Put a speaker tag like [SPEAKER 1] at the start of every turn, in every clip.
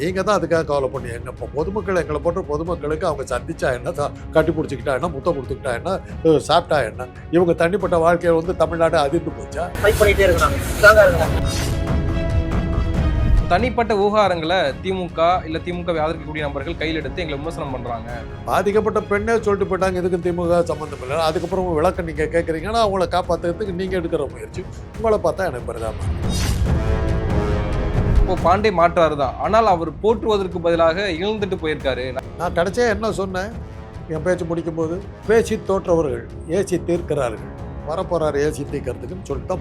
[SPEAKER 1] நீங்கள் தான் அதுக்காக கவலை பண்ணி எங்க இப்போ பொதுமக்கள் எங்களை போன்ற பொதுமக்களுக்கு அவங்க சந்திச்சா என்ன? கட்டி பிடிச்சிக்கிட்டா என்ன? முத்தம் கொடுத்துக்கிட்டா என்ன? சாப்பிட்டா என்ன? இவங்க தனிப்பட்ட வாழ்க்கையை வந்து தமிழ்நாடு அதிர்ந்து போச்சா?
[SPEAKER 2] தனிப்பட்ட விவகாரங்களை திமுக இல்ல திமுக ஆதரிக்கக்கூடிய நபர்கள் கையில் எடுத்து எங்களை விமர்சனம் பண்றாங்க.
[SPEAKER 1] பாதிக்கப்பட்ட பெண்ணே சொல்லிட்டு போயிட்டாங்க. இதுக்கு திமுக சம்மந்தம் இல்லை. அதுக்கப்புறம் விளக்கம் நீங்கள் கேட்குறீங்கன்னா அவங்கள காப்பாற்றுறதுக்கு நீங்கள் எடுக்கிற முயற்சி. உங்களை பார்த்தா எனக்கு பரிதாபம்.
[SPEAKER 2] இப்போ பாண்டே மாற்றாரு தான். ஆனால் அவர் போற்றுவதற்கு பதிலாக இழந்துட்டு போயிருக்காரு.
[SPEAKER 1] நான் கடைசியாக என்ன சொன்னேன்? என் பேச்சு முடிக்கும்போது பேசி தோற்றவர்கள் ஏசி தீர்க்கிறார்கள். வரப்போறார் ஏசி தீர்க்கறதுக்குன்னு சொல்லிட்டு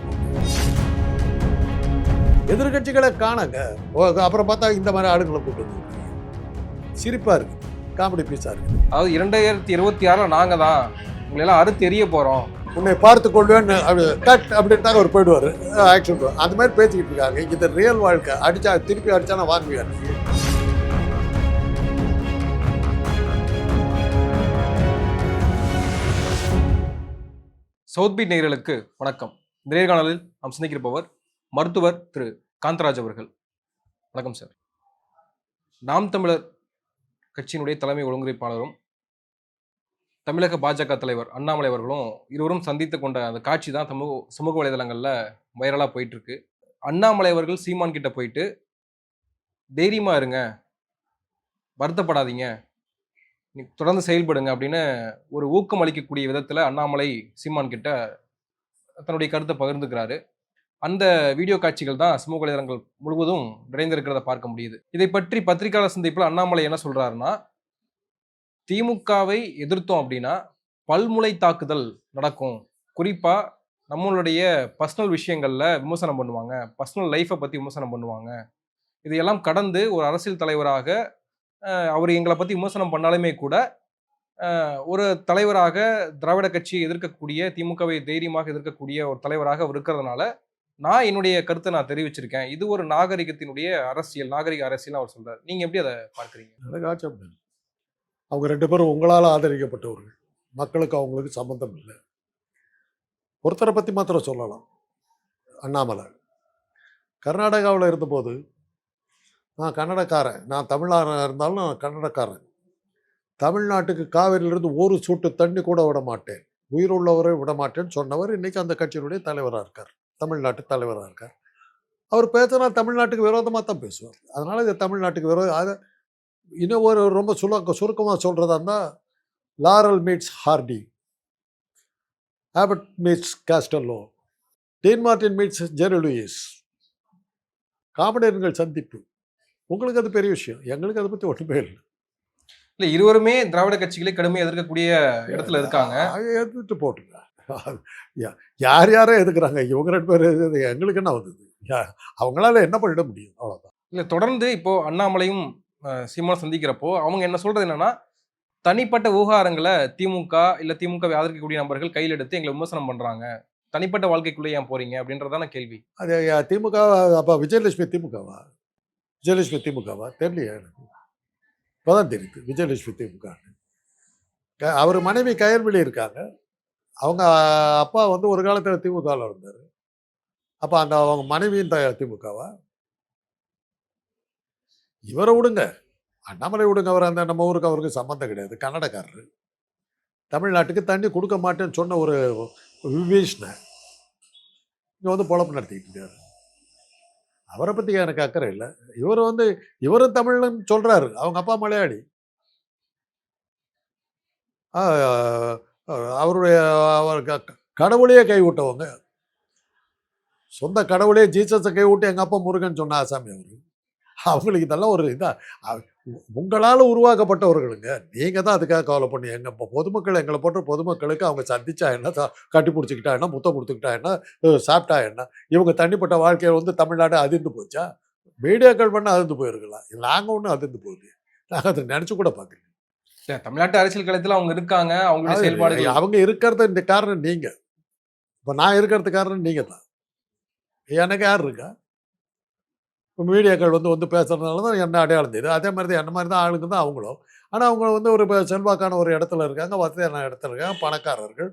[SPEAKER 1] எதிர்கட்சிகளை காணங்க. அப்புறம் பார்த்தா இந்த மாதிரி ஆளுங்களை கூட்டு வந்து சிரிப்பா இருக்கு. காமெடி பீஸா இருக்கு.
[SPEAKER 2] அதாவது இரண்டாயிரத்தி இருபத்தி ஆறுல நாங்க தான். உங்களை எல்லாம் அறுத்து எரிய போறோம்.
[SPEAKER 1] உன்னை பார்த்து கொள்வேன்னு அப்படி கட் அப்படின்ட்டாங்க அவர் போயிடுவார். ஆக்ஷன் அந்த மாதிரி பேசிக்கிட்டு இருக்காங்க. இது ரியல் வாழ்க்கை. அடிச்சா திருப்பி அடிச்சா நான் வாங்குவேன்
[SPEAKER 2] சவுத் நேர்களுக்கு வணக்கம். இந்த நேர்காணலில் நாம் சிந்திக்கிறப்பவர் மருத்துவர் திரு. காந்தராஜ் அவர்கள். வணக்கம் சார். நாம் தமிழர் கட்சியினுடைய தலைமை ஒழுங்குரைப்பாளரும் தமிழக பாஜக தலைவர் அண்ணாமலை அவர்களும் இருவரும் சந்தித்து கொண்ட அந்த காட்சி தான் சமூக சமூக வலைதளங்களில் வைரலாக போயிட்டுருக்கு. அண்ணாமலை அவர்கள் சீமான் கிட்ட போயிட்டு தைரியமாக இருங்க. வருத்தப்படாதீங்க. நீ தொடர்ந்து செயல்படுங்க அப்படின்னு ஒரு ஊக்கம் அளிக்கக்கூடிய விதத்தில் அண்ணாமலை சீமான் கிட்ட தன்னுடைய கருத்தை பகிர்ந்துக்கிறாரு. அந்த வீடியோ காட்சிகள் தான் சமூக வலைதளங்கள் முழுவதும் நிறைந்திருக்கிறத பார்க்க முடியுது. இதை பற்றி பத்திரிகையாளர் சந்திப்பில் அண்ணாமலை என்ன சொல்றாருன்னா திமுகவை எதிர்த்தோம் அப்படின்னா பல்முனை தாக்குதல் நடக்கும். குறிப்பாக நம்மளுடைய பர்சனல் விஷயங்களில் விமர்சனம் பண்ணுவாங்க. பர்சனல் லைஃப்பை பற்றி விமர்சனம் பண்ணுவாங்க. இதையெல்லாம் கடந்து ஒரு அரசியல் தலைவராக அவர் எங்களை பற்றி விமர்சனம் பண்ணாலுமே கூட ஒரு தலைவராக திராவிட கட்சியை எதிர்க்கக்கூடிய திமுகவை தைரியமாக எதிர்க்கக்கூடிய ஒரு தலைவராக அவர் இருக்கிறதுனால நான் என்னுடைய கருத்தை நான் தெரிவிச்சிருக்கேன். இது ஒரு நாகரிகத்தினுடைய அரசியல் நாகரிக அரசியல் அவர் சொல்றாரு. நீங்க எப்படி அதை பார்க்குறீங்க?
[SPEAKER 1] அவங்க ரெண்டு பேரும் உங்களால் ஆதரிக்கப்பட்டவர்கள். மக்களுக்கு அவங்களுக்கு சம்மந்தம் இல்லை. ஒருத்தரை பற்றி மாத்திரம் சொல்லலாம். அண்ணாமலை. கர்நாடகாவில் இருந்தபோது நான் கன்னடக்காரன். நான் தமிழாக இருந்தாலும் நான் கன்னடக்காரன். தமிழ்நாட்டுக்கு காவிரியிலிருந்து ஒரு சூட்டு தண்ணி கூட விட மாட்டேன். உயிருள்ளவரை விட மாட்டேன்னு சொன்னவர் இன்றைக்கி அந்த கட்சியினுடைய தலைவராக இருக்கார். தமிழ்நாட்டு தலைவராக இருக்கார். அவர் பேசினா தமிழ்நாட்டுக்கு விரோதமாக தான் பேசுவார். அதனால் இது தமிழ்நாட்டுக்கு விரோதம். அதை இன்னும் ஒரு ரொம்ப சுலக்க சுருக்கமாக சொல்கிறதா இருந்தால் Laurel meets Hardy Abbott meets Costello Dean Martin meets Jerry Lewis காமெடியன்கள் சந்திப்பு. உங்களுக்கு அது பெரிய விஷயம். எங்களுக்கு அதை பற்றி ஒன்றுமே இல்லை.
[SPEAKER 2] இல்ல இருவருமே திராவிட கட்சிகளை கடுமையாக எதிர்க்கக்கூடிய இடத்துல இருக்காங்க.
[SPEAKER 1] எதிர்த்து போட்டுங்க. யார் யாரோ எதுக்குறாங்க இவங்க ரெண்டு பேர் எங்களுக்கு என்ன வந்தது? அவங்களால என்ன பண்ணிட முடியும்? அவ்வளோதான்
[SPEAKER 2] இல்ல தொடர்ந்து இப்போ அண்ணாமலையும் அஹ், சந்திக்கிறப்போ அவங்க என்ன சொல்றது என்னன்னா தனிப்பட்ட விவகாரங்களை திமுக இல்ல திமுக ஆதரிக்கக்கூடிய நபர்கள் கையில் எடுத்து எங்களை விமர்சனம் பண்றாங்க. தனிப்பட்ட வாழ்க்கைக்குள்ளே ஏன் போறீங்க? அப்படின்றதான கேள்வி.
[SPEAKER 1] அது திமுக அப்போ விஜயலட்சுமி திமுகவா? விஜயலட்சுமி திமுகவா? தெரியலையா எனக்கு? இப்போதான் தெரியுது விஜயலட்சுமி திமுக அவர் மனைவி கயல்வெளி இருக்காங்க. அவங்க அப்பா வந்து ஒரு காலத்தில் திமுகவில் இருந்தார். அப்போ அந்த அவங்க மனைவியின் த திமுகவா? இவரை விடுங்க. அண்ணாமலை விடுங்க அவர். அந்த நம்ம ஊருக்கு அவருக்கு சம்மந்தம் கிடையாது. கன்னடக்காரர். தமிழ்நாட்டுக்கு தண்ணி கொடுக்க மாட்டேன்னு சொன்ன ஒரு விபீஷனை இங்கே வந்து பொழப்பு நடத்திக்கிட்டு இருக்காரு. அவரை பற்றி எனக்கு அக்கறை இல்லை. இவர் வந்து இவரும் தமிழ்னு சொல்கிறாரு அவங்க அப்பா மலையாளி. அவருடைய அவர் க- கடவுளையே கைவிட்டவங்க சொந்த கடவுளே ஜீசஸை கைவிட்டு எங்கள் அப்பா முருகன் சொன்ன ஆசாமி அவர். அவங்களுக்கு இதெல்லாம் ஒரு இதாக உங்களால் உருவாக்கப்பட்டவர்களுங்க. நீங்கள் தான் அதுக்காக கவலை பண்ணி எங்கள் இப்போ பொதுமக்கள் எங்களை போன்ற பொதுமக்களுக்கு அவங்க சந்திச்சா என்ன கட்டி பிடிச்சிக்கிட்டா என்ன முத்தம் கொடுத்துக்கிட்டா என்ன சாப்பிட்டா என்ன? இவங்க தனிப்பட்ட வாழ்க்கையில் வந்து தமிழ்நாடு அதிர்ந்து போச்சா? மீடியாக்கள் பண்ண அதிர்ந்து போயிருக்கலாம். நாங்கள் ஒன்றும் அதிர்ந்து போகுது நாங்கள் அதை நினச்சி கூட பார்க்கல.
[SPEAKER 2] இல்ல, தமிழ்நாட்டு அரசியல் களத்துல அவங்க இருக்காங்க. அவங்களுடைய செயல்பாடுகள்
[SPEAKER 1] அவங்க இருக்கிறது இந்த காரணம் நீங்கள் இப்போ நான் இருக்கிறது காரணம் நீங்கள் தான். எனக்கு யார் இருக்கா? மீடியாக்கள் வந்து வந்து பேசுறதுனால தான் என்ன அடையாளம் தெரியுது. அதே மாதிரி தான் என்ன மாதிரி தான் ஆளுங்க தான் அவங்களும். ஆனால் அவங்க வந்து ஒரு செல்வாக்கான ஒரு இடத்துல இருக்காங்க வசதியான இடத்துல இருக்காங்க பணக்காரர்கள்.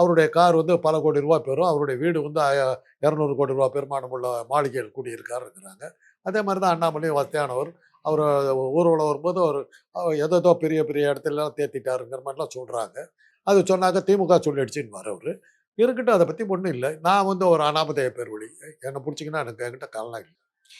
[SPEAKER 1] அவருடைய கார் வந்து பல கோடி ரூபா பெறும். அவருடைய வீடு வந்து இரநூறு கோடி ரூபா பெருமானம் உள்ள மாளிகையில் கூடியிருக்கார் இருக்கிறாங்க. அதே மாதிரி தான் அண்ணாமலையும் வசதியானவர். அவர் ஊர்வலம் வரும்போது அவர் எதோ பெரிய பெரிய இடத்துலலாம் தேத்திட்டாருங்கிற மாதிரிலாம் சொல்கிறாங்க அது சொன்னாக்க திமுக சொல்லிடுச்சின்னு அவர். இருக்கட்டும் அதை பற்றி ஒன்றும் இல்லை. நான் வந்து ஒரு அனாமதேய பேர் வழி. என்னை பிடிச்சிங்கன்னா எனக்கு என்கிட்ட கவலை இல்லை.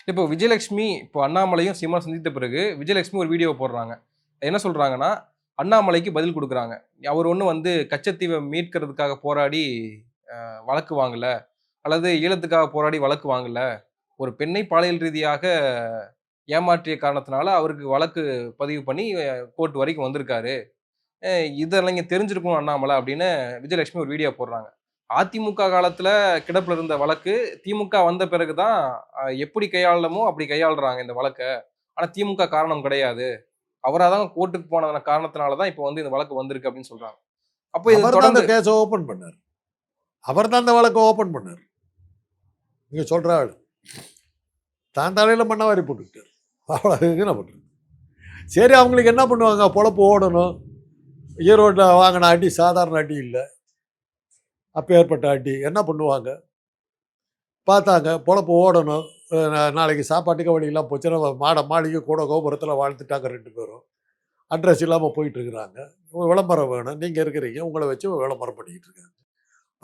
[SPEAKER 2] இப்போ விஜயலட்சுமி இப்போ அண்ணாமலையும் சீமா சந்தித்த பிறகு விஜயலட்சுமி ஒரு வீடியோ போடுறாங்க. என்ன சொல்றாங்கன்னா அண்ணாமலைக்கு பதில் கொடுக்குறாங்க. அவர் ஒன்றும் வந்து கச்சத்தீவை மீட்கிறதுக்காக போராடி வழக்கு வாங்கல. அல்லது ஈழத்துக்காக போராடி வழக்கு வாங்கல. ஒரு பெண்ணை பாலியல் ரீதியாக ஏமாற்றிய காரணத்தினால அவருக்கு வழக்கு பதிவு பண்ணி கோர்ட் வரைக்கும் வந்திருக்காரு. இதெல்லாம் இங்கே தெரிஞ்சிருக்கணும் அண்ணாமலை அப்படின்னு விஜயலட்சுமி ஒரு வீடியோ போடுறாங்க. அதிமுக காலத்துல கிடப்புல இருந்த வழக்கு திமுக வந்த பிறகுதான் அஹ், எப்படி கையாளமோ அப்படி கையாளுறாங்க இந்த வழக்கை. ஆனா திமுக காரணம் கிடையாது. அவராக தான் கோர்ட்டுக்கு போனதான காரணத்தினால தான் இப்போ வந்து இந்த வழக்கு வந்திருக்கு அப்படின்னு சொல்றாங்க. அப்போ இது
[SPEAKER 1] தான்
[SPEAKER 2] தொடர்ந்து
[SPEAKER 1] கேஸை ஓப்பன் பண்ணார். அவர் தான் அந்த வழக்கை ஓப்பன் பண்ணார். நீங்க சொல்ற ஆள். தான் தலையில மண்ணை வாரி போட்டுக்கிட்டார். அவ்வளோ சரி அவங்களுக்கு என்ன பண்ணுவாங்க? பொழப்பு ஓடணும். ஈரோட்டில் வாங்கின அடி சாதாரண அடி இல்லை. அப்பேற்பட்ட ஏற்பட்ட என்ன பண்ணுவாங்க? பார்த்தாங்க பொழப்பு ஓடணும். நாளைக்கு சாப்பாட்டுக்கு வழியெல்லாம் போச்சுன்னா மாட மாளிகை கூட கோபுரத்தில் வாழ்த்துட்டாங்க ரெண்டு பேரும். அட்ரஸ் இல்லாமல் போயிட்டுருக்குறாங்க விளம்பரம் வேணும். நீங்கள் இருக்கிறீங்க. உங்களை வச்சு விளம்பரம் பண்ணிக்கிட்டு இருக்காங்க.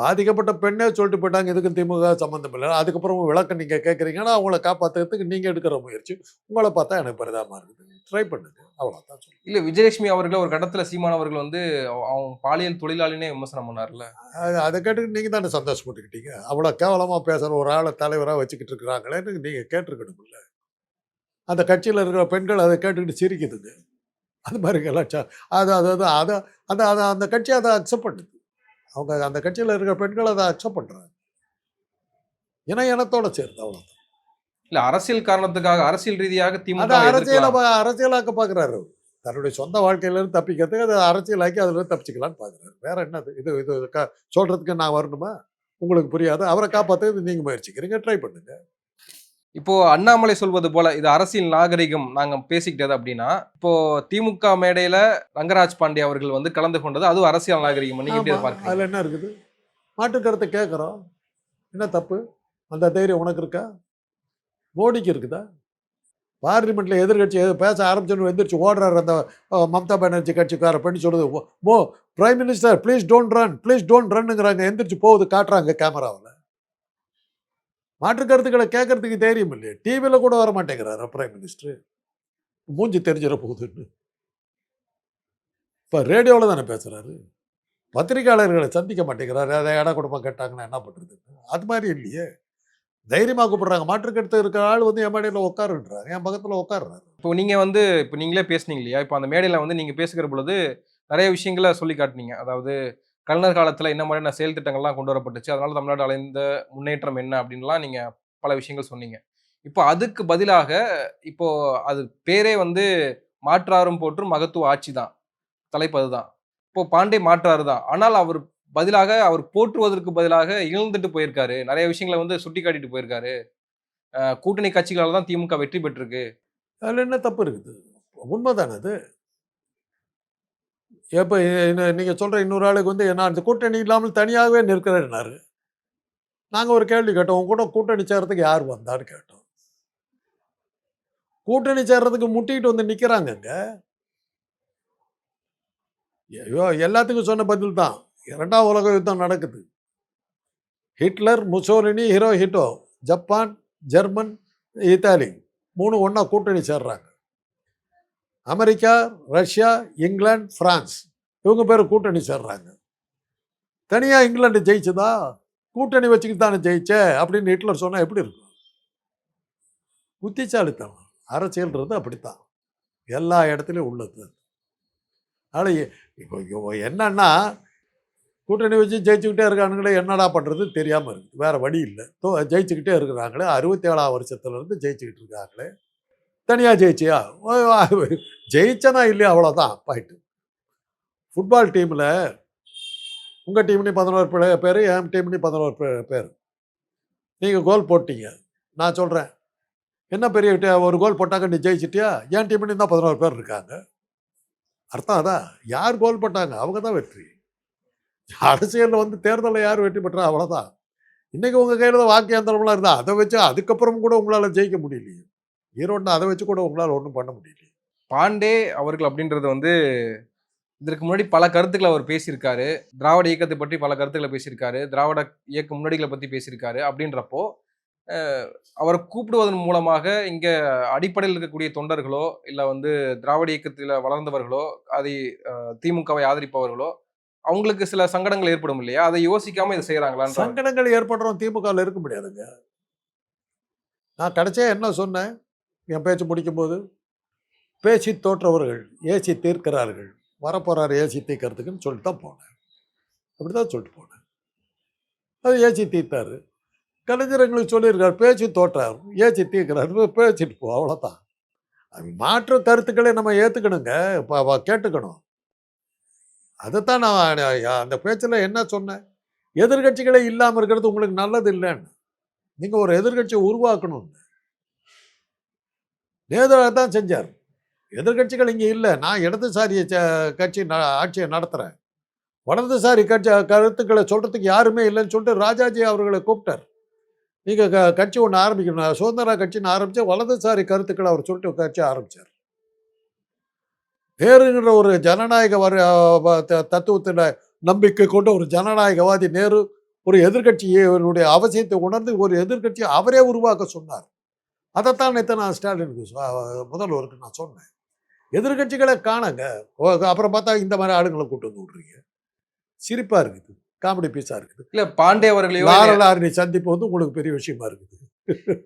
[SPEAKER 1] பாதிக்கப்பட்ட பெண்ணே சொல்லிட்டு போயிட்டாங்க. இதுக்கு திமுக சம்மந்தம் இல்லை. அதுக்கப்புறம் விளக்கம் நீங்கள் கேட்குறீங்கன்னா அவங்கள காப்பாற்றுறதுக்கு நீங்கள் எடுக்கிற முயற்சி. உங்களை பார்த்தா எனக்கு பரிதாபமாக இருக்குது. ட்ரை பண்ணுங்க. அவ்வளோதான் சொல்லுங்கள்
[SPEAKER 2] இல்ல விஜயலட்சுமி அவர்கள் ஒரு கட்டத்துல சீமான் அவர்கள் வந்து அவ- அவன் பாலியல் தொழிலாளினே விமர்சனம் பண்ணார்ல.
[SPEAKER 1] அது கேட்டுக்கிட்டு நீங்கள் தானே சந்தோஷப்பட்டுக்கிட்டீங்க அவ்வளோ கேவலமாக பேசுகிற ஒரு ஆளை தலைவராக வச்சுக்கிட்டு இருக்கிறாங்களேன்னு நீங்கள் கேட்டிருக்கணும்ல. அந்த கட்சியில் இருக்கிற பெண்கள் அதை கேட்டுக்கிட்டு சிரிக்குதுங்க. அது மாதிரி எல்லாம் அது அது அது அதை அந்த அதை அந்த கட்சி அதை அக்செப்ட் பண்ணுது. அவங்க அந்த கட்சியில் இருக்கிற பெண்கள் அதை அக்செப்ட் பண்ணுறாங்க இன இனத்தோட சேர்ந்து அவ்வளோ
[SPEAKER 2] இல்ல அரசியல் காரணத்துக்காக அரசியல் ரீதியாக திமுக
[SPEAKER 1] அரசியலை அரசியலாக்க பார்க்குறாரு தன்னுடைய சொந்த வாழ்க்கையிலேருந்து தப்பிக்கிறதுக்கு அதை அரசியலாக்கி அதில் தப்பிச்சுக்கலான்னு பார்க்குறாரு வேற என்னது? இது இது க சொல்கிறதுக்கு நான் வரணுமா? உங்களுக்கு புரியாது. அவரை காப்பாற்றுறது நீங்கள் முயற்சிக்கிறீங்க. ட்ரை பண்ணுங்க.
[SPEAKER 2] இப்போ அண்ணாமலை சொல்வது போல இது அரசியல் நாகரிகம் நாங்க பேசிக்கிட்டது அப்படின்னா இப்போ திமுக மேடையில ரங்கராஜ் பாண்டே அவர்கள் வந்து கலந்து கொண்டது அதுவும் அரசியல் நாகரிகம் நீங்க எப்படி பார்க்கறீங்க
[SPEAKER 1] அதுல என்ன இருக்குது? மாற்று கருத்தை கேட்குறோம். என்ன தப்பு? அந்த தைரியம் உனக்கு இருக்கா? மோடிக்கு இருக்குதா? பார்லிமெண்ட்ல எதிர்கட்சி எது பேச ஆரம்பிச்சோன்னு எந்திரிச்சு ஓடுறாரு அந்த மம்தா பானர்ஜி கட்சிக்கார பண்ணி சொல்லுது "ஓ, மோ prime minister please don't run please don't ரன்னுங்கிறாங்க எந்திரிச்சு போகுது காட்டுறாங்க கேமராவில் மாற்று கருத்துக்களை கேட்கறதுக்கு தைரியம் இல்லையே. டிவியில் கூட வர மாட்டேங்கிறாரு பிரைம் மினிஸ்டர் மூஞ்சி தெரிஞ்சிட போகுதுன்னு இப்போ ரேடியோவில் தானே பேசுகிறாரு பத்திரிக்கையாளர்களை சந்திக்க மாட்டேங்கிறாரு. அதை இட குடும்பம் கேட்டாங்கன்னா என்ன பண்ணுறது அது மாதிரி இல்லையே. தைரியமாக கூப்பிடுறாங்க. மாற்று கருத்து இருக்கிற ஆள் வந்து என் மேடையில் உட்காருன்றாங்க என் பக்கத்தில் உட்காருறாரு.
[SPEAKER 2] இப்போ நீங்கள் வந்து இப்போ நீங்களே பேசுனீங்க இல்லையா? இப்போ அந்த மேடையில் வந்து நீங்கள் பேசுகிற பொழுது நிறைய விஷயங்களை சொல்லி காட்டினீங்க. அதாவது கலைஞர் காலத்தில் என்ன மாதிரியான செயல் திட்டங்கள்லாம் கொண்டு வரப்பட்டுச்சு? அதனால தமிழ்நாடு அடைந்த முன்னேற்றம் என்ன? அப்படின்லாம் நீங்கள் பல விஷயங்கள் சொன்னீங்க. இப்போ அதுக்கு பதிலாக இப்போ அது பேரே வந்து மாற்றாரும் போற்றும் மகத்துவ ஆட்சி தான். தலைப்பு அதுதான். இப்போ பாண்டே மாற்றாரு தான். ஆனால் அவர் பதிலாக அவர் போற்றுவதற்கு பதிலாக இழந்துட்டு போயிருக்காரு. நிறைய விஷயங்களை வந்து சுட்டி காட்டிட்டு போயிருக்காரு கூட்டணி கட்சிகளால் தான் திமுக வெற்றி பெற்றிருக்கு.
[SPEAKER 1] அதில் என்ன தப்பு இருக்குது? உண்மைதானே அது? எப்போ நீங்கள் சொல்கிற இன்னொரு ஆளுக்கு வந்து நான் இந்த கூட்டணி இல்லாமல் தனியாகவே நிற்கிறேன்னாரு. நாங்கள் ஒரு கேள்வி கேட்டோம் உங்க கூட கூட்டணி சேர்றதுக்கு யார் வந்தான்னு கேட்டோம். கூட்டணி சேர்றதுக்கு முட்டிக்கிட்டு வந்து நிற்கிறாங்கங்க ஐயோ எல்லாத்துக்கும் சொன்ன பதில் தான். இரண்டாம் உலக யுத்தம் நடக்குது. Hitler Mussolini Hirohito Japan German Italy மூணு ஒன்றா கூட்டணி சேர்றாங்க. அமெரிக்கா ரஷ்யா இங்கிலாந்து ஃப்ரான்ஸ் இவங்க பேர் கூட்டணி சேர்றாங்க. தனியாக இங்கிலாந்து ஜெயிச்சதா? கூட்டணி வச்சுக்கிட்டு தானே ஜெயிச்ச? அப்படின்னு ஹிட்லர் சொன்னால் எப்படி இருக்கும்? புத்திசாலித்தனம். அரசியல்ன்றது அப்படித்தான். எல்லா இடத்துலையும் உள்ளது. அதனால் இப்போ இப்போ என்னன்னா கூட்டணி வச்சு ஜெயிச்சுக்கிட்டே இருக்கானுங்களே என்னடா பண்ணுறது தெரியாமல் இருக்குது. வேறு வழி இல்லை. தோ ஜெயிச்சுக்கிட்டே இருக்கிறாங்களே அறுபத்தி ஏழாம் வருஷத்துலேருந்து ஜெயிச்சுக்கிட்டு இருக்காங்களே. தனியாக ஜெயிச்சியா? ஓ, ஜெயிச்சனா இல்லையா? அவ்வளோதான் பாயிட்டு ஃபுட்பால் டீமில் உங்கள் டீம்லேயும் பதினோரு பேர் என் டீம்னி பதினோரு பேர். நீங்கள் கோல் போட்டீங்க. நான் சொல்கிறேன் என்ன பெரிய ஒரு கோல் போட்டாங்க நீ ஜெயிச்சிட்டியா? என் டீம்லேயும் தான் பதினோரு பேர் இருக்காங்க. அர்த்தம் அதான் யார் கோல் போட்டாங்க? அவங்க தான் வெற்றி. அரசியலில் வந்து தேர்தலில் யார் வெற்றி பெற்றா? அவ்வளோதான் இன்றைக்கி உங்கள் கையில் தான் வாக்கு இயந்திரம்லாம் இருந்தால் அதை வச்சு அதுக்கப்புறம் கூட உங்களால் ஜெயிக்க முடியலையே. ஈரோடு அதை வச்சு கூட உங்களால் ஒன்றும் பண்ண முடியல
[SPEAKER 2] பாண்டே அவர்கள் அப்படின்றது வந்து இதற்கு முன்னாடி பல கருத்துக்களை அவர் பேசியிருக்காரு. திராவிட இயக்கத்தை பற்றி பல கருத்துக்களை பேசியிருக்காரு. திராவிட இயக்க முன்னோடிகளை பற்றி பேசியிருக்காரு அப்படின்றப்போ அவரை கூப்பிடுவதன் மூலமாக இங்க அடிப்படையில் இருக்கக்கூடிய தொண்டர்களோ இல்லை வந்து திராவிட இயக்கத்தில் வளர்ந்தவர்களோ அதை திமுகவை ஆதரிப்பவர்களோ அவங்களுக்கு சில சங்கடங்கள் ஏற்படும் இல்லையா? அதை யோசிக்காம இதை செய்யறாங்களான்ற
[SPEAKER 1] சங்கடங்கள் ஏற்படுறோம் திமுகவில் இருக்க முடியாதுங்க. நான் கடைசியா என்ன சொன்னேன்? என் பேச்சு முடிக்கும்போது பேசி தோற்றவர்கள் ஏசி தீர்க்கிறார்கள். வரப்போகிறார் ஏசி தீர்க்கறதுக்குன்னு சொல்லிட்டு தான் போனேன். அப்படி தான் சொல்லிட்டு போனேன். அது ஏசி தீர்த்தாரு. கலைஞர் எங்களுக்கு சொல்லியிருக்கார் பேச்சு தோற்றார். ஏசி தீர்க்கிறாரு பேச்சுட்டு போ அவ்வளோதான் மாற்று கருத்துக்களை நம்ம ஏற்றுக்கணுங்க இப்போ கேட்டுக்கணும். அதைத்தான் நான் அந்த பேச்சில் என்ன சொன்னேன்? எதிர்கட்சிகளே இல்லாமல் இருக்கிறது உங்களுக்கு நல்லது இல்லைன்னு. நீங்கள் ஒரு எதிர்கட்சியை உருவாக்கணும்னு. நேரு தான் செஞ்சார். எதிர்கட்சிகள் இங்கே இல்லை. நான் இடதுசாரி ச- கட்சி ந ஆட்சியை நடத்துகிறேன் வலதுசாரி கட்சி கருத்துக்களை சொல்கிறதுக்கு யாருமே இல்லைன்னு சொல்லிட்டு ராஜாஜி அவர்களை கூப்பிட்டார். நீங்கள் க கட்சி ஒன்று ஆரம்பிக்கணும். சுதந்திரா கட்சின்னு ஆரம்பித்து வலதுசாரி கருத்துக்களை அவர் சொல்லிட்டு கட்சி ஆரம்பித்தார் நேருங்கிற ஒரு ஜனநாயக வர தத்துவத்தில் நம்பிக்கை கொண்ட ஒரு ஜனநாயகவாதி நேரு ஒரு எதிர்கட்சியினுடைய அவசியத்தை உணர்ந்து ஒரு எதிர்க்கட்சியை அவரே உருவாக்க சொன்னார். அதைத்தான் நேற்று நான் ஸ்டாலினுக்கு முதல்வருக்கு நான் சொன்னேன். எதிர்க்கட்சிகளை காணுங்க. அப்புறம் பார்த்தா இந்த மாதிரி ஆளுங்களை கூட்டு வந்து விட்றீங்க. சிரிப்பாக இருக்குது. காமெடி பீஸாக இருக்குது.
[SPEAKER 2] இல்ல பாண்டே அவர்களையோ
[SPEAKER 1] லாரல் ஆரணி சந்திப்பு வந்து உங்களுக்கு பெரிய விஷயமா இருக்குது.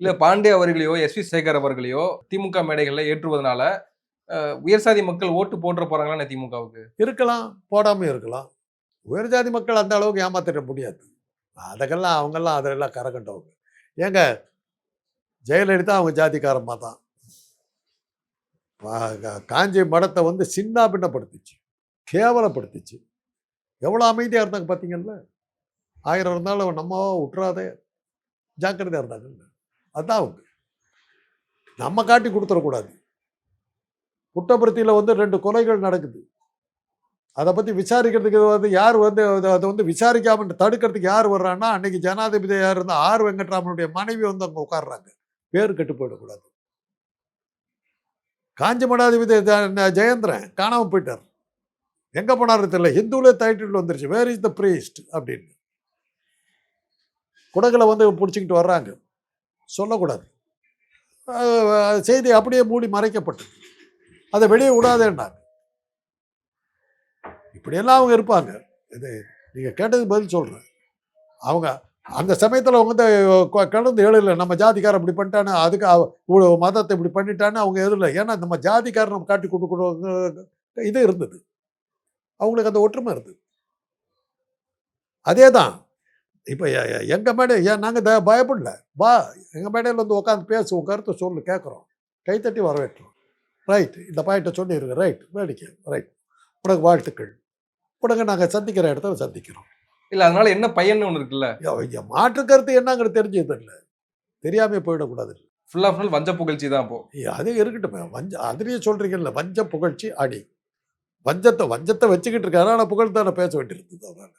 [SPEAKER 2] இல்ல பாண்டே அவர்களையோ எஸ் வி சேகர் அவர்களையோ திமுக மேடைகள்ல ஏற்றுவதனால உயர் சாதி மக்கள் ஓட்டு போட்டு போறாங்களா திமுகவுக்கு?
[SPEAKER 1] இருக்கலாம் போடாமல் இருக்கலாம். உயர் ஜாதி மக்கள் அந்த அளவுக்கு ஏமாத்திட முடியாது. அதுக்கெல்லாம் அவங்கெல்லாம் அதெல்லாம் கரகண்டவங்க. ஏங்க ஜெயலலிதா அவங்க ஜாதிக்காரமாக தான் காஞ்சி மடத்தை வந்து சின்ன பின்னப்படுத்துச்சு கேவலப்படுத்துச்சு. எவ்வளோ அமைதியாக இருந்தாங்க பார்த்தீங்கல்ல ஆயிரம் இருந்தாலும் அவன் நம்ம விட்டுறாதே ஜாக்கிரதையாக இருந்தாங்கல்ல அதுதான் அவங்க. நம்ம காட்டி கொடுத்துடக்கூடாது. புட்டபர்த்தியில் வந்து ரெண்டு கொலைகள் நடக்குது. அதை பற்றி விசாரிக்கிறதுக்கு வந்து யார் வந்து அதை அதை வந்து விசாரிக்காமல் தடுக்கிறதுக்கு யார் வர்றான்னா அன்னைக்கு ஜனாதிபதி யார் இருந்தால் ஆர் வெங்கட்ராமனுடைய மனைவி வந்து அங்கே உட்கார்றாங்க. பேர் கெட்டு போயிடக்கூடாது. காஞ்சி மடாதிபதி ஜெயந்திரன் ஜெயேந்திரன் காணாமல் போயிட்டார். எங்கே போனார் தெரியல. ஹிந்துவிலே டைட்டில் வந்துருச்சு. வேர் இஸ் த பிரீஸ்ட் அப்படின்னு. குடங்களை வந்து பிடிச்சிக்கிட்டு வர்றாங்க. சொல்லக்கூடாது. செய்தி அப்படியே மூடி மறைக்கப்பட்டது. அதை வெளியே விடாதேன்னாங்க. இப்படியெல்லாம் அவங்க இருப்பாங்க. இது நீங்கள் கேட்டதுக்கு பதில் சொல்கிறேன் அவங்க அந்த சமயத்தில் அவங்க வந்து கடந்து எழுதல நம்ம ஜாதிக்காரன் இப்படி பண்ணிட்டானு அதுக்கு அவ- இவ்வளோ மதத்தை இப்படி பண்ணிட்டான்னு அவங்க எதிரில் ஏன்னா நம்ம ஜாதிக்காரன் நம்ம காட்டி கொடுக்கணும் இது இருந்தது. அவங்களுக்கு அந்த ஒற்றுமை இருந்தது. அதே தான். இப்போ எங்கள் மேடை ஏன் நாங்கள் த பயப்படல. வா எங்கள் மேடையில் வந்து உட்காந்து பேசு உன் கருத்தை சொல்லு கேட்குறோம் கைத்தட்டி வரவேற்றோம் ரைட் இந்த பாயிண்ட்டை சொல்லிடுங்க ரைட் வேடிக்கை. ரைட் உனக்கு வாழ்த்துக்கள். உனக்கு நாங்கள் சந்திக்கிற இடத்துல சந்திக்கிறோம்.
[SPEAKER 2] இல்ல அதனால என்ன பயன்னு ஒண்ணு இருக்குல்ல?
[SPEAKER 1] மாற்று கருத்து என்னங்கிறது தெரிஞ்சது இல்லை தெரியாமே போயிடக்கூடாது.
[SPEAKER 2] ஃபுல்லா ஃபுல் வஞ்ச புகழ்ச்சி தான் இப்போ
[SPEAKER 1] அது இருக்கட்டுமே. வஞ்ச அதுலேயே சொல்கிறீங்கல்ல வஞ்ச புகழ்ச்சி அடி. வஞ்சத்தை வஞ்சத்தை வச்சுக்கிட்டு இருக்காரு. ஆனால் புகழ் தானே பேச வேண்டியிருந்தது அவரால்.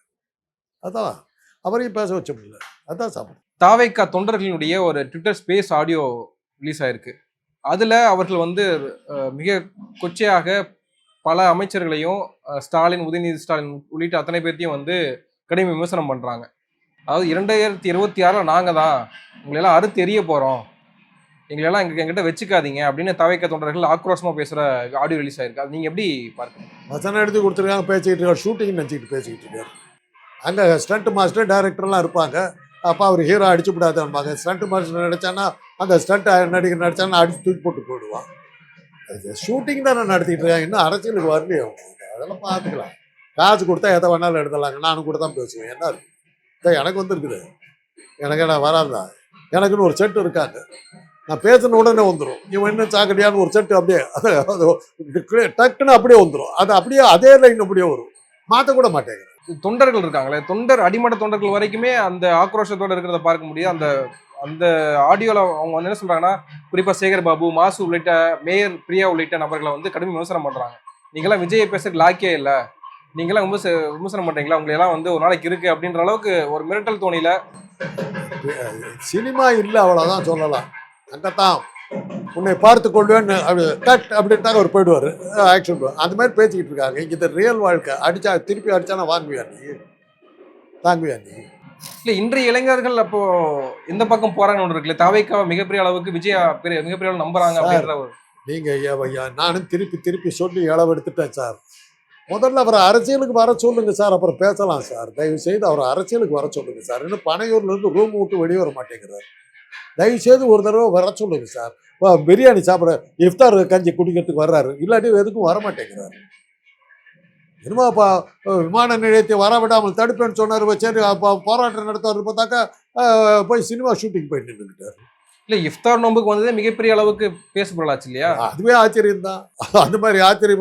[SPEAKER 1] அதான். அவரையும் பேச வச்ச முடியல. அதான் சாப்பிடும்
[SPEAKER 2] தாவேக்கா தொண்டர்களினுடைய ஒரு ட்விட்டர் ஸ்பேஸ் ஆடியோ ரிலீஸ் ஆயிருக்கு. அதுல அவர்கள் வந்து மிக கொச்சையாக பல அமைச்சர்களையும் ஸ்டாலின் உதயநிதி ஸ்டாலின் உள்ளிட்ட அத்தனை பேர்த்தையும் வந்து கடும் விமர்சனம் பண்ணுறாங்க அதாவது இரண்டாயிரத்தி இருபத்தி ஆறில் நாங்கள் தான் உங்களெல்லாம் அறுத்து எரிய போகிறோம் எங்களெல்லாம் எங்களுக்கு எங்கிட்ட வச்சுக்காதீங்க அப்படின்னு தவைக்க தொண்டர்கள் ஆக்ரோஷமாக பேசுகிற ஆடியோ ரிலீஸ் ஆயிருக்கு. அது நீங்கள் எப்படி பார்க்கணும்
[SPEAKER 1] வசனம் எடுத்து கொடுத்துருக்காங்க பேசிக்கிட்டு இருக்காரு ஷூட்டிங் நினச்சிக்கிட்டு பேசிக்கிட்டு இருக்காரு. அங்கே ஸ்டண்ட் மாஸ்டர் டேரக்டர்லாம் இருப்பாங்க. அப்போ அவர் ஹீரோ அடிச்சு விடாதம்பாங்க ஸ்டண்ட் மாஸ்டர் நடித்தான்னா அந்த ஸ்டண்ட் நடிகர் நடித்தான்னா அடிச்சு தூக்கி போட்டு போயிடுவான் ஷூட்டிங் தானே நடத்திக்கிட்டு இருக்காங்க. இன்னும் அரசியலுக்கு வரலையே அதெல்லாம் பார்த்துக்கலாம். காசு கொடுத்தா எதை வேணாலும் எடுத்துடலாங்க. நானும் கூட தான் பேசுவேன். என்ன எனக்கு வந்துருக்குது. எனக்கு என்ன வராதா? எனக்குன்னு ஒரு செட்டு இருக்காங்க நான் பேசின உடனே வந்துடும் இவன் என்ன சாக்கடியான்னு ஒரு செட்டு அப்படியே அது டக்குன்னு அப்படியே வந்துடும் அது அப்படியே அதே லைன் அப்படியே வரும். மாற்றக்கூட மாட்டேங்கிறேன்
[SPEAKER 2] தொண்டர்கள் இருக்காங்களே தொண்டர் அடிமட்ட தொண்டர்கள் வரைக்குமே அந்த ஆக்ரோஷத்தோடு இருக்கிறத பார்க்க முடியும். அந்த அந்த ஆடியோவில் அவங்க வந்து என்ன சொல்கிறாங்கன்னா குறிப்பாக சேகர் பாபு மாசு உள்ளிட்ட மேயர் பிரியா உள்ளிட்ட நபர்களை வந்து கடுமை விமர்சனம் பண்ணுறாங்க நீங்களாம் விஜயை பேசுறதுக்கு லாக்கே இல்லை. நீங்களாம் விமர்ச விமர்சனம் பண்றீங்களா? உங்களை எல்லாம் வந்து ஒரு நாளைக்கு இருக்கு அப்படின்ற அளவுக்கு ஒரு மிரட்டல் தோணியில
[SPEAKER 1] சினிமா இல்லை அவ்வளோதான் சொல்லலாம். அங்கத்தான். உன்னை பார்த்து கொள்வேன்னு அப்படி கட் அப்படின்ட்டாங்க அவர் போயிடுவார். ஆக்ஷன் அந்த மாதிரி பேசிக்கிட்டு இருக்காங்க. இங்கே இந்த ரியல் வாழ்க்கை அடிச்சா திருப்பி அடிச்சானா வாங்குவியா நீ தாங்குவியா நீ
[SPEAKER 2] இல்ல இன்றைய இளைஞர்கள் அப்போ எந்த பக்கம் போறாங்கன்னு ஒன்று இருக்குல்ல. தாவைக்கா மிகப்பெரிய அளவுக்கு விஜயா பெரிய மிகப்பெரிய அளவு நம்புறாங்க அப்படின்ற ஒரு
[SPEAKER 1] நீங்கள் நானும் திருப்பி திருப்பி சொல்லி இளவு எடுத்துட்டேன் சார். முதல்ல அவரை அரசியலுக்கு வர சொல்லுங்க சார் அப்புறம் பேசலாம் சார். தயவு செய்து அவரை அரசியலுக்கு வர சொல்லுங்க சார். இன்னும் பனையூர்லேருந்து ரூம் விட்டு வெளியே வர மாட்டேங்கிறார். தயவு செய்து ஒரு தடவை வர சொல்லுங்க சார். பிரியாணி சாப்பிட இஃப்தார் கஞ்சி குடிக்கிறதுக்கு வர்றாரு. இல்லாட்டி எதுக்கும் வர மாட்டேங்கிறாரு. என்னமோ விமான நிலையத்தை வரவிடாமல் தடுப்பேன்னு சொன்னார். சரி அப்போ போராட்டம் நடத்துவார் பார்த்தாக்கா போய் சினிமா ஷூட்டிங் போயிட்டு நின்றுக்கிட்டார்.
[SPEAKER 2] இல்ல இஃப்தார் நோம்புக்கு வந்ததே மிகப்பெரிய அளவுக்கு பேசப்படலாச்சு இல்லையா?
[SPEAKER 1] அதுவே ஆச்சரியம் தான். அந்த மாதிரி ஆச்சரிய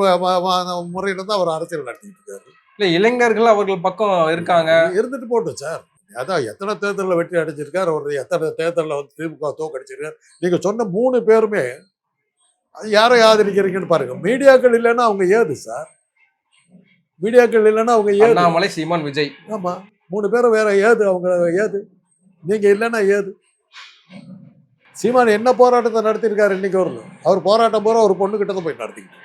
[SPEAKER 1] முறையில் தான் அவர் அரசியல் நடத்திட்டு இருக்காரு.
[SPEAKER 2] இல்ல இளைஞர்கள் அவர்கள் பக்கம் இருக்காங்க.
[SPEAKER 1] இருந்துட்டு போட்டோம் சார். அதான் எத்தனை தேர்தலில் வெற்றி அடைஞ்சிருக்கார் அவர் எத்தனை தேர்தலில் வந்து திமுக தோக்கடிச்சிருக்கார். நீங்க சொன்ன மூணு பேருமே அது யாரை ஆதரிக்கிறீங்கன்னு பாருங்க. மீடியாக்கள் இல்லைன்னா அவங்க ஏது சார்? மீடியாக்கள் இல்லைன்னா அவங்க ஏது?
[SPEAKER 2] அண்ணாமலை சீமான் விஜய்.
[SPEAKER 1] ஆமா. மூணு பேரும் வேற ஏது? அவங்க ஏது? நீங்க இல்லைன்னா ஏது? சீமான் என்ன போராட்டத்தை நடத்தியிருக்காரு இன்னைக்கு வரணும் அவர் போராட்டம் போற ஒரு பொண்ணு கிட்ட தான் போய் நடத்திக்கிட்டு.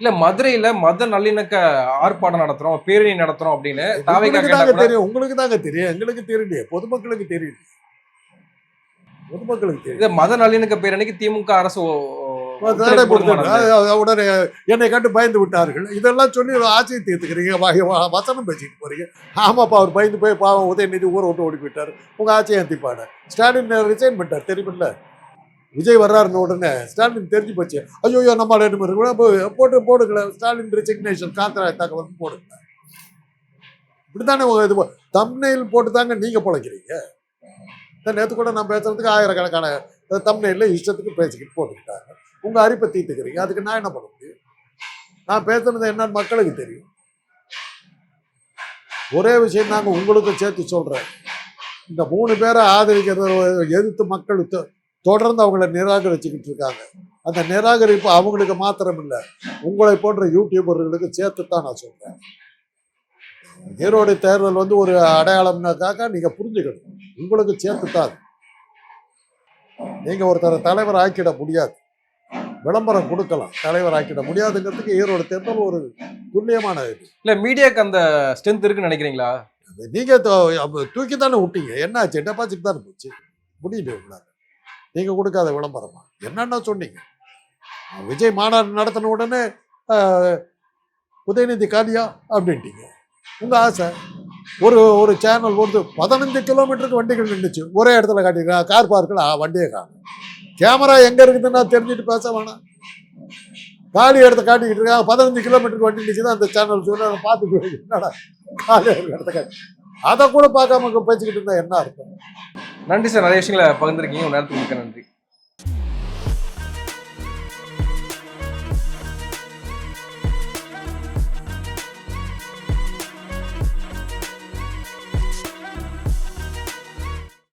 [SPEAKER 2] இல்ல மதுரையில மத நல்லிணக்க ஆர்ப்பாட்டம் நடத்துறோம் பேரணி நடத்துறோம் அப்படின்னு
[SPEAKER 1] தாங்க தெரியும் உங்களுக்கு தாங்க தெரியும் எங்களுக்கு தெரியலையே பொதுமக்களுக்கு தெரியல பொதுமக்களுக்கு தெரியும்
[SPEAKER 2] மத நல்லிணக்க பேரணிக்கு திமுக அரசு
[SPEAKER 1] தடை கொடுத்து உடனே என்னை கண்டு பயந்து விட்டார்கள். இதெல்லாம் சொல்லி ஆட்சியை தீர்த்துக்கிறீங்க வசனம் பேசிட்டு போறீங்க. ஆமாப்பா அவர் பயந்து போய் பாவம் உதயநிதி ஊரை விட்டு ஓடி போயிட்டார். உங்க ஆட்சியை ஏற்றிப்பாடு ஸ்டாலின் ரிசைன் பண்ணிட்டார் தெரியுமில்ல விஜய் வர்றாருன்னு உடனே ஸ்டாலின் தெரிஞ்சு போச்சு. ஐயோ ஐயோ நம்ம ரெண்டு பேரும் கூட போட்டு போடுங்களேன் ஸ்டாலின் ரெசிக்னேஷன் காத்திரா தகவல் போடுங்க. இப்படித்தானே உங்க இது தம்னையில் போட்டு தாங்க நீங்க பிழைக்கிறீங்க. நேற்று கூட நான் பேசுறதுக்கு ஆயிரக்கணக்கான தம்னையில் இஷ்டத்துக்கு பேசிக்கிட்டு போட்டுக்கிட்டாங்க. உங்க அரிப்பை தீர்த்துக்கிறீங்க அதுக்கு நான் என்ன பண்ண முடியும்? நான் பேசுனது என்னன்னு மக்களுக்கு தெரியும். ஒரே விஷயம் நாங்கள் உங்களுக்கு சேர்த்து சொல்றேன். இந்த மூணு பேரை ஆதரிக்கிறத எதிர்த்து மக்கள் தொ- தொடர்ந்து அவங்கள நிராகரிச்சுக்கிட்டு இருக்காங்க. அந்த நிராகரிப்பு அவங்களுக்கு மாத்திரம் இல்லை உங்களை போன்ற யூடியூபர்களுக்கு சேர்த்து தான் நான் சொல்றேன். ஈரோடு தேர்தல் வந்து ஒரு அடையாளம்னாக்காக நீங்க புரிஞ்சுக்கணும். உங்களுக்கு சேர்த்து தான் நீங்க ஒருத்தரை தலைவர் ஆக்கிட முடியாது. விளம்பரம் கொடுக்கலாம். தலைவர் ஆக்கிட முடியாதுங்கிறதுக்கு ஈரோடு தேர்தல் ஒரு துல்லியமான இது.
[SPEAKER 2] இல்ல மீடியாக்கு அந்த ஸ்ட்ரென்த் இருக்குன்னு நினைக்கிறீங்களா?
[SPEAKER 1] நீங்க தூக்கி தானே விட்டீங்க. என்னாச்சு டெபாசிட் தானே போச்சு? முடியல உங்களால. நீங்க கொடுக்காத விளம்பரமா? என்னன்னா சொன்னீங்க? விஜய் மாநாடு நடத்தின உடனே உதயநிதி காலியா? அப்படின்ட்டீங்க. உங்க ஆசை? ஒரு ஒரு சேனல் வந்து பதினஞ்சு கிலோமீட்டருக்கு வண்டிகள் நின்றுச்சு ஒரே இடத்துல காட்டிருக்காங்க கார் பார்க்கில் வண்டியை காணும். கேமரா எங்கே இருக்குதுன்னா தெரிஞ்சுட்டு பேச வேணாம். காலி இடத்த காட்டிக்கிட்டு இருக்காங்க பதினஞ்சு கிலோமீட்டருக்கு வண்டி நிற்குது அந்த சேனல் சொல்லி அதை பார்த்துட்டு என்னடா? காலி இடத்த காட்டி. அதை கூட பார்க்காம பேசிக்கிட்டு இருந்தால் என்ன அர்த்தம்?
[SPEAKER 2] நன்றி சார். நிறைய விஷயங்களை பகிர்ந்துருக்கீங்க. ஒரு நேரத்துக்கு மிக்க நன்றி.